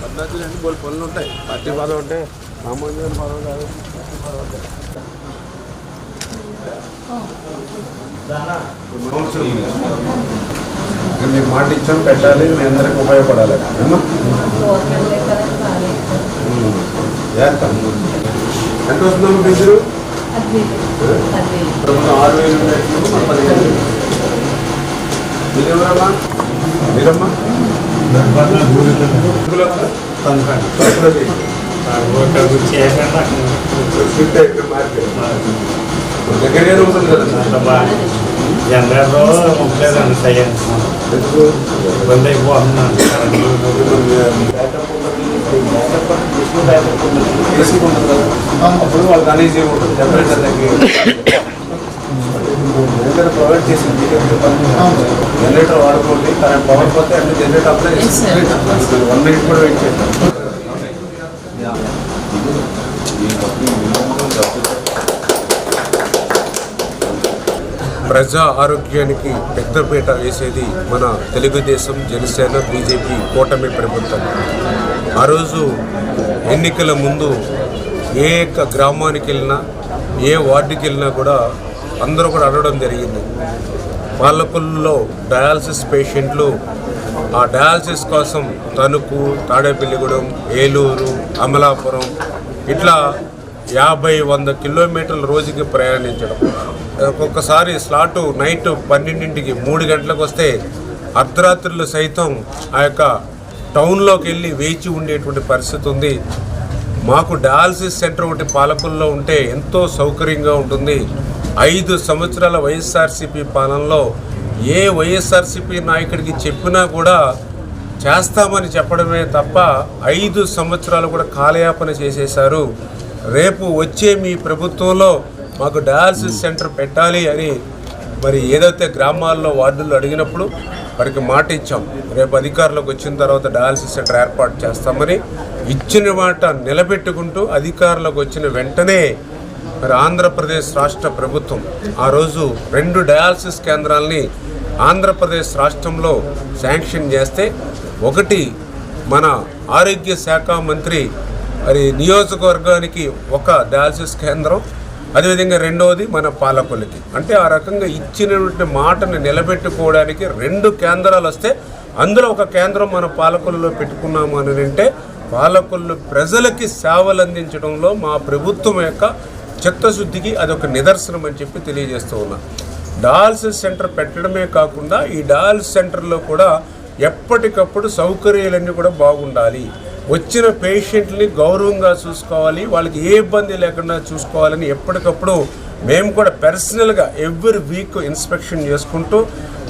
పద్ధతులు అంటే బోల్ పనులు ఉంటాయి పార్టీ పదవి ఉంటాయి మామూలుగా పదవి కాదు మీకు మాట ఇచ్చాం పెట్టాలి మీ అందరికి ఉపయోగపడాలి. చేస్తాం ఎంత వస్తుందమ్మా ప్రభుత్వం ఆరు వేలు ఉండే మన పదిహేను. మీరెవరమ్మా మీరమ్మా. దగ్గరగానే ఉంటుంది కదా. జనరల్లో ముప్పలేదండి సయ్యండి ఎందుకు? ఇబ్బంది అయిపోతున్నాను అప్పుడు వాళ్ళకి అనీజీ ఉంటుంది జనరేటర్ ప్రొవైడ్ చేసింది జనరేటర్ వాడుకోండి కరెంట్ పవర్ పోతే అన్ని జనరేటర్ అప్లై చేసి వన్ మినిట్ కూడా వెయిట్ చేస్తాం ప్రజా ఆరోగ్యానికి పెద్దపీట వేసేది మన తెలుగుదేశం జనసేన బీజేపీ కూటమి ప్రభుత్వం. ఆ రోజు ఎన్నికల ముందు ఏ యొక్క గ్రామానికి వెళ్ళినా ఏ వార్డుకి వెళ్ళినా కూడా అందరూ కూడా అడగడం జరిగింది. పాలకొల్లులో డయాలసిస్ పేషెంట్లు ఆ డయాలసిస్ కోసం తణుకు తాడేపల్లిగూడెం ఏలూరు అమలాపురం ఇట్లా యాభై వంద కిలోమీటర్ల రోజుకి ప్రయాణించడం. ఒక్కొక్కసారి స్లాటు నైట్ పన్నెండింటికి మూడు గంటలకు వస్తే అర్ధరాత్రులు సైతం ఆ యొక్క టౌన్లోకి వెళ్ళి వేచి ఉండేటువంటి పరిస్థితి ఉంది. మాకు డయాలసిస్ సెంటర్ ఒకటి పాలకుల్లో ఉంటే ఎంతో సౌకర్యంగా ఉంటుంది. ఐదు సంవత్సరాల వైఎస్ఆర్సీపీ పాలనలో ఏ వైఎస్ఆర్సీపీ నాయకుడికి చెప్పినా కూడా చేస్తామని చెప్పడమే తప్ప ఐదు సంవత్సరాలు కూడా కాలయాపన చేసేశారు. రేపు వచ్చే మీ ప్రభుత్వంలో మాకు డయాలసిస్ సెంటర్ పెట్టాలి అని మరి ఏదైతే గ్రామాల్లో వార్డుల్లో అడిగినప్పుడు వారికి మాట ఇచ్చాం. రేపు అధికారులకు వచ్చిన తర్వాత డయాలసిస్ సెంటర్ ఏర్పాటు చేస్తామని ఇచ్చిన మాట నిలబెట్టుకుంటూ అధికారులకు వచ్చిన వెంటనే మరి ఆంధ్రప్రదేశ్ రాష్ట్ర ప్రభుత్వం ఆ రోజు రెండు డయాలసిస్ కేంద్రాలని ఆంధ్రప్రదేశ్ రాష్ట్రంలో శాంక్షన్ చేస్తే ఒకటి మన ఆరోగ్య శాఖ మంత్రి మరి నియోజకవర్గానికి ఒక డయాలసిస్ కేంద్రం అదేవిధంగా రెండవది మన పాలకులకి అంటే ఆ రకంగా ఇచ్చినటువంటి మాటను నిలబెట్టుకోవడానికి రెండు కేంద్రాలు వస్తే అందులో ఒక కేంద్రం మన పాలకుల్లో పెట్టుకున్నాము అని అంటే పాలకులు ప్రజలకి సేవలు అందించడంలో మా ప్రభుత్వం యొక్క చిత్తశుద్ధికి అదొక నిదర్శనం అని చెప్పి తెలియజేస్తూ ఉన్నా. డయాలసిస్ సెంటర్ పెట్టడమే కాకుండా ఈ డయాలసిస్ సెంటర్లో కూడా ఎప్పటికప్పుడు సౌకర్యాలన్నీ కూడా బాగుండాలి. వచ్చిన పేషెంట్ని గౌరవంగా చూసుకోవాలి వాళ్ళకి ఏ ఇబ్బంది లేకుండా చూసుకోవాలని ఎప్పటికప్పుడు మేము కూడా పర్సనల్గా ఎవ్రీ వీక్ ఇన్స్పెక్షన్ చేసుకుంటూ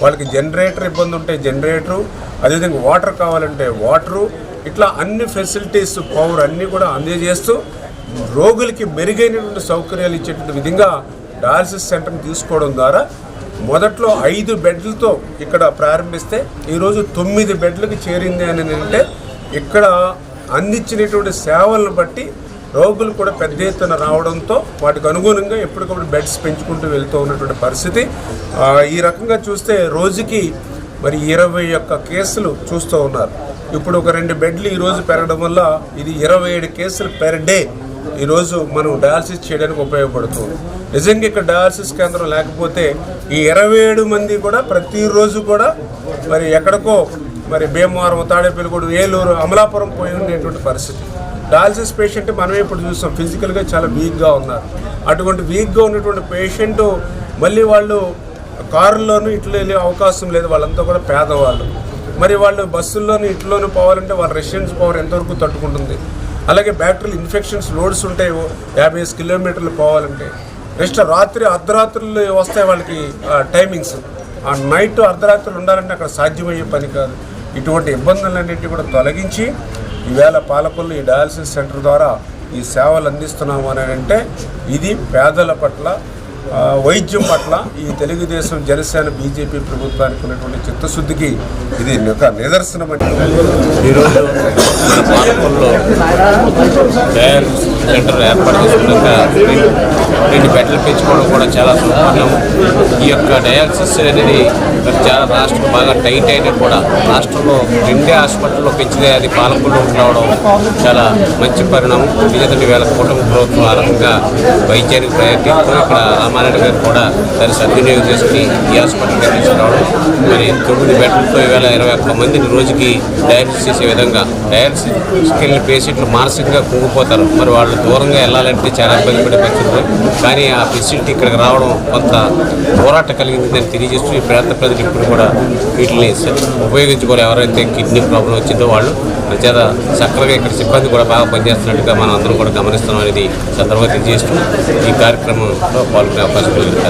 వాళ్ళకి జనరేటర్ ఇబ్బంది ఉంటే జనరేటరు అదేవిధంగా వాటర్ కావాలంటే వాటరు ఇట్లా అన్ని ఫెసిలిటీస్ పవర్ అన్నీ కూడా అందజేస్తూ రోగులకి మెరుగైనటువంటి సౌకర్యాలు ఇచ్చేటువంటి విధంగా డయాలసిస్ సెంటర్ని తీసుకోవడం ద్వారా మొదట్లో ఐదు బెడ్లతో ఇక్కడ ప్రారంభిస్తే ఈరోజు తొమ్మిది బెడ్లకు చేరింది అని అంటే ఇక్కడ అందించినటువంటి సేవలను బట్టి రోగులు కూడా పెద్ద ఎత్తున రావడంతో వాటికి అనుగుణంగా ఎప్పటికప్పుడు బెడ్స్ పెంచుకుంటూ వెళ్తూ ఉన్నటువంటి పరిస్థితి. ఈ రకంగా చూస్తే రోజుకి మరి ఇరవై ఒక్క కేసులు చూస్తూ ఉన్నారు. ఇప్పుడు ఒక రెండు బెడ్లు ఈరోజు పెరగడం వల్ల ఇది ఇరవై ఏడు కేసులు పెర్ డే ఈరోజు మనం డయాలసిస్ చేయడానికి ఉపయోగపడుతుంది. నిజంగా ఇక్కడ డయాలసిస్ కేంద్రం లేకపోతే ఈ ఇరవై ఏడు మంది కూడా ప్రతిరోజు కూడా మరి ఎక్కడికో మరి భీమవరం తాడేపల్లిగూడు ఏలూరు అమలాపురం పోయి ఉండేటువంటి పరిస్థితి. డయాలసిస్ పేషెంట్ మనమే ఇప్పుడు చూస్తాం. ఫిజికల్గా చాలా వీక్గా ఉన్నారు. అటువంటి వీక్గా ఉన్నటువంటి పేషెంట్ మళ్ళీ వాళ్ళు కారుల్లోనూ ఇట్లా వెళ్ళే అవకాశం లేదు. వాళ్ళంతా కూడా పేదవాళ్ళు. మరి వాళ్ళు బస్సుల్లోనూ ఇట్లోనూ పోవాలంటే వాళ్ళ రెసిడెన్స్ పవర్ ఎంతవరకు తట్టుకుంటుంది? అలాగే బ్యాటరీలు ఇన్ఫెక్షన్స్ లోడ్స్ ఉంటాయి యాభై ఐదు కిలోమీటర్లు పోవాలంటే నెక్స్ట్ రాత్రి అర్ధరాత్రులు వస్తాయి వాళ్ళకి టైమింగ్స్ ఆ నైట్ అర్ధరాత్రులు ఉండాలంటే అక్కడ సాధ్యమయ్యే పని కాదు. ఇటువంటి ఇబ్బందులన్నింటినీ కూడా తొలగించి ఈవేళ పాలకొల్లు ఈ డయాలసిస్ సెంటర్ ద్వారా ఈ సేవలు అందిస్తున్నాము అని అంటే ఇది పేదల పట్ల వైద్యం పట్ల ఈ తెలుగుదేశం జనసేన బీజేపీ ప్రభుత్వానికి ఉన్నటువంటి చిత్తశుద్ధికి ఇది ఒక నిదర్శనం అంటే ఈరోజు పాలకొల్లో డయాలసిస్ సెంటర్ ఏర్పాటు చేసుకున్నాక రెండు బెడ్లు పెంచుకోవడం కూడా చాలా సులభం ఈ యొక్క డయాలసిస్ అనేది చాలా రాష్ట్రం బాగా టైట్ అయినా కూడా రాష్ట్రంలో రెండే హాస్పిటల్లో పెంచితే అది పాలకొల్లో రావడం చాలా మంచి పరిణామం. ఎందుకంటే వేల కుటుంబ ప్రభుత్వం ఆ రకంగా వైద్యానికి ప్రయత్నం ఇక్కడ రామారెడ్డి గారు కూడా దాన్ని సద్వినియోగం చేసుకుని ఈ హాస్పిటల్కి తీసుకురావడం మరి తొమ్మిది బెడ్లతో ఈవేళ ఇరవై ఒక్క మందిని రోజుకి డయాలసిస్ చేసే విధంగా డయాలసిస్కి వెళ్ళిన పేషెంట్లు మానసికంగా కుంగిపోతారు. మరి వాళ్ళు దూరంగా వెళ్ళాలంటే చాలా ఇబ్బంది పడే పరిస్థితులు కానీ ఆ ఫెసిలిటీ ఇక్కడికి రావడం కొంత పోరాట కలిగిందని తెలియజేస్తూ ఈ ప్రాంత ప్రజలు ఇప్పుడు కూడా వీటిని ఉపయోగించుకోవాలి ఎవరైతే కిడ్నీ ప్రాబ్లం వచ్చిందో వాళ్ళు చేత చక్కగా ఇక్కడ సిబ్బంది కూడా బాగా పనిచేస్తున్నట్టుగా మనం అందరం కూడా గమనిస్తున్నాం అనేది సందర్భంగా తెలియజేస్తూ ఈ కార్యక్రమంలో పాల్గొనే అవకాశం కలిగింది